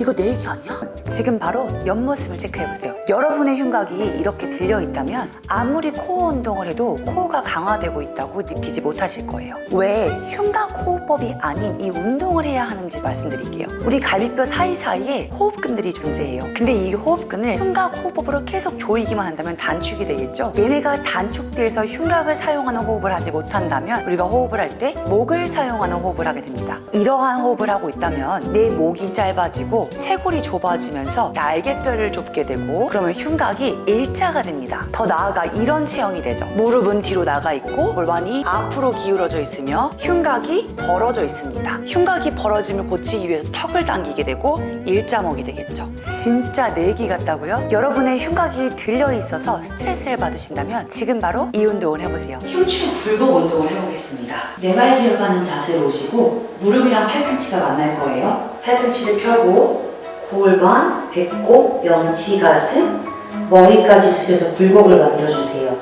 이거 내 얘기 아니야? 지금 바로 옆모습을 체크해보세요. 여러분의 흉곽이 이렇게 들려있다면 아무리 코어 운동을 해도 코어가 강화되고 있다고 느끼지 못하실 거예요. 왜 흉곽 호흡법이 아닌 이 운동을 해야 하는지 말씀드릴게요. 우리 갈비뼈 사이사이에 호흡근들이 존재해요. 근데 이 호흡근을 흉곽 호흡법으로 계속 조이기만 한다면 단축이 되겠죠? 얘네가 단축돼서 흉곽을 사용하는 호흡을 하지 못한다면 우리가 호흡을 할 때 목을 사용하는 호흡을 하게 됩니다. 이러한 호흡을 하고 있다면 내 목이 짧아지고 쇄골이 좁아지 면서 날개뼈를 좁게 되고 그러면 흉곽이 일자가 됩니다. 더 나아가 이런 체형이 되죠. 무릎은 뒤로 나가 있고 골반이 앞으로 기울어져 있으며 흉곽이 벌어져 있습니다. 흉곽이 벌어짐을 고치기 위해서 턱을 당기게 되고 일자목이 되겠죠. 진짜 내기 같다고요? 여러분의 흉곽이 들려 있어서 스트레스를 받으신다면 지금 바로 이 운동을 해보세요. 흉추 굴곡 운동을 해보겠습니다. 네발 기어가는 자세로 오시고 무릎이랑 팔꿈치가 만날 거예요. 팔꿈치를 펴고 골반, 배꼽, 명치, 가슴, 머리까지 숙여서 굴곡을 만들어주세요.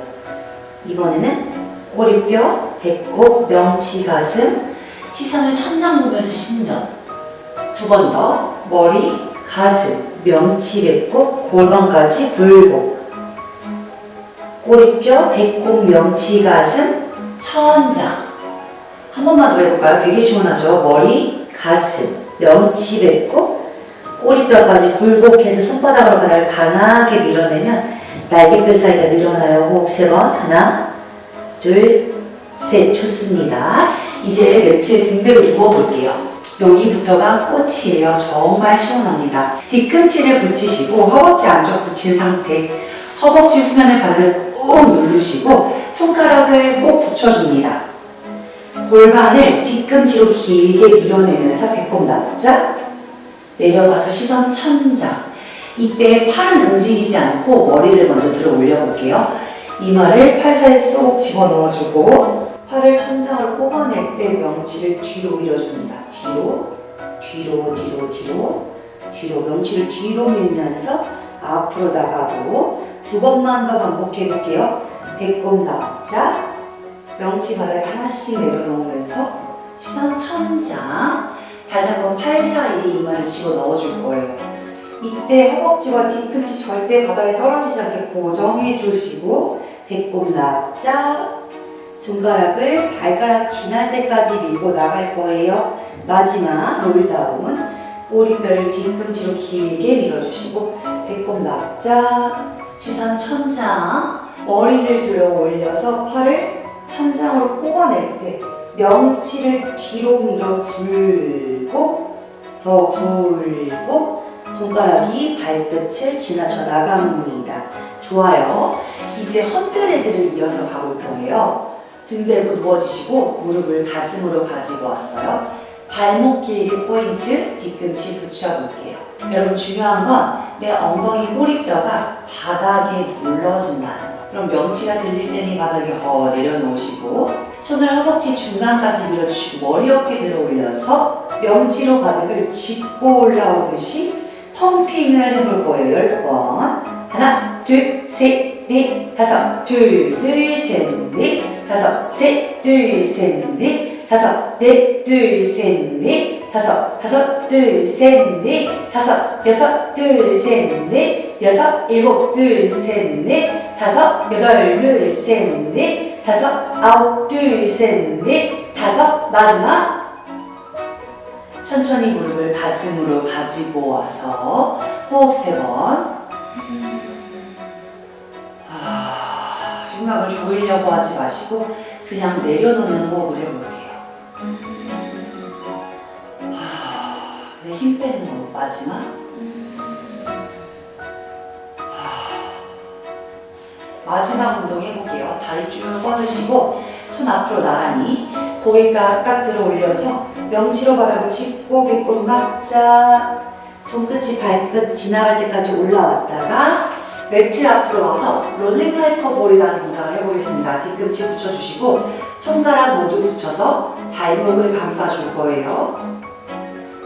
이번에는 꼬리뼈, 배꼽, 명치, 가슴, 시선을 천장 보면서 신전. 두 번 더. 머리, 가슴, 명치, 배꼽, 골반까지 굴곡. 꼬리뼈, 배꼽, 명치, 가슴, 천장. 한 번만 더 해볼까요? 되게 시원하죠? 머리, 가슴, 명치, 배꼽, 꼬리뼈까지 굴곡해서 손바닥으로 바닥을 강하게 밀어내면 날개뼈 사이가 늘어나요. 호흡 세 번. 하나, 둘, 셋. 좋습니다. 이제 매트에 등대로 누워볼게요. 여기부터가 꽃이에요. 정말 시원합니다. 뒤꿈치를 붙이시고 허벅지 안쪽 붙인 상태. 허벅지 후면을 바닥에 꾹 누르시고 손가락을 꼭 붙여줍니다. 골반을 뒤꿈치로 길게 밀어내면서 배꼽 납작 내려가서 시선 천장. 이때 팔은 움직이지 않고 머리를 먼저 들어 올려볼게요. 이마를 팔 사이에 쏙 집어넣어주고 팔을 천장을 뽑아낼 때 명치를 뒤로 밀어줍니다. 뒤로, 뒤로, 뒤로, 뒤로, 뒤로 명치를 뒤로 밀면서 앞으로 나가고 두 번만 더 반복해 볼게요. 배꼽 납작 명치 바닥에 하나씩 내려놓으면서 시선 천장 이마를 집어 넣어줄 거예요. 이때 허벅지와 뒤꿈치 절대 바닥에 떨어지지 않게 고정해 주시고 배꼽 납작 손가락을 발가락 지날 때까지 밀고 나갈 거예요. 마지막 롤다운 꼬리뼈를 뒤꿈치로 길게 밀어주시고 배꼽 납작 시선 천장 머리를 들어 올려서 팔을 천장으로 뽑아낼 때 명치를 뒤로 밀어 굴고 더 굴고 손가락이 발끝을 지나쳐 나갑니다. 좋아요. 이제 헌트레드를 이어서 가볼 거예요. 등 대고 누워주시고 무릎을 가슴으로 가지고 왔어요. 발목 길이 포인트 뒤꿈치 붙여볼게요. 여러분 중요한 건 내 엉덩이 꼬리뼈가 바닥에 눌러진다는 거. 그럼 명치가 들릴 때는 이 바닥에 허 내려놓으시고 손을 허벅지 중간까지 밀어주시고 머리 어깨 들어 올려서 명치로 바닥을 짚고 올라오듯이 펌핑을 해볼 거예요. 열 번. 하나, 둘, 셋, 넷, 다섯, 둘, 둘, 셋, 넷, 다섯, 셋, 둘, 셋, 넷, 다섯, 넷, 둘, 셋, 넷, 다섯, 다섯, 둘, 셋, 넷, 다섯, 여섯, 둘, 셋, 넷, 여섯, 일곱, 둘, 셋, 넷, 다섯, 여덟, 둘, 셋, 넷, 다섯, 아홉, 둘, 셋, 넷, 다섯, 마지막. 천천히 무릎을 가슴으로 가지고 와서 호흡 세 번. 아, 흉곽을 조이려고 하지 마시고 그냥 내려놓는 호흡을 해볼게요. 아, 그냥 힘 빼는 호흡 마지막. 아, 마지막 운동 해볼게요. 다리 쭉 뻗으시고 손 앞으로 나란히 고개가 딱 들어 올려서 명치로 바닥을 짚고 배꼽 납작 손끝이 발끝 지나갈 때까지 올라왔다가 매트 앞으로 와서 롤링 하이퍼 볼이라는 동작을 해보겠습니다. 뒤꿈치 붙여주시고 손가락 모두 붙여서 발목을 감싸줄 거예요.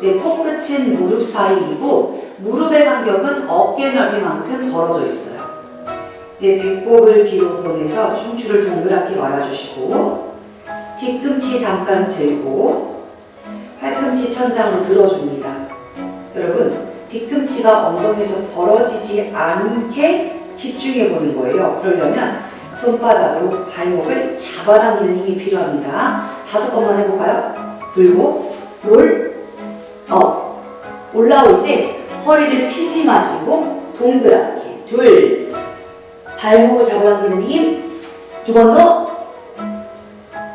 네, 코끝은 무릎 사이이고 무릎의 간격은 어깨 넓이만큼 벌어져 있어요. 네, 배꼽을 뒤로 보내서 흉추를 동그랗게 말아주시고 뒤꿈치 잠깐 들고 팔꿈치 천장으로 들어줍니다. 여러분 뒤꿈치가 엉덩이에서 벌어지지 않게 집중해 보는 거예요. 그러려면 손바닥으로 발목을 잡아당기는 힘이 필요합니다. 다섯 번만 해볼까요? 불고, 롤, 업. 올라올 때 허리를 피지 마시고 동그랗게 둘. 발목을 잡아당기는 힘. 두 번 더.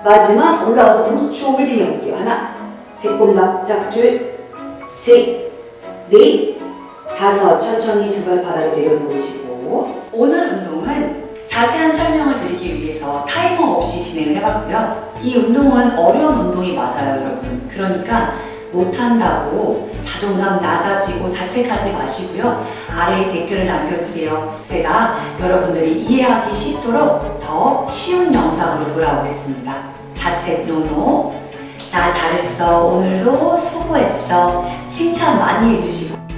마지막 올라와서 우초 홀딩 해볼게요. 하나, 배꼽 납작줄, 셋, 넷, 다섯. 천천히 두 발 바닥에 내려놓으시고 오늘 운동은 자세한 설명을 드리기 위해서 타이머 없이 진행을 해봤고요. 이 운동은 어려운 운동이 맞아요, 여러분. 그러니까 못한다고 자존감 낮아지고 자책하지 마시고요. 아래에 댓글을 남겨주세요. 제가 여러분들이 이해하기 쉽도록 더 쉬운 영상으로 돌아오겠습니다. 자책 노노. 나 잘했어. 오늘도 수고했어. 칭찬 많이 해주시고.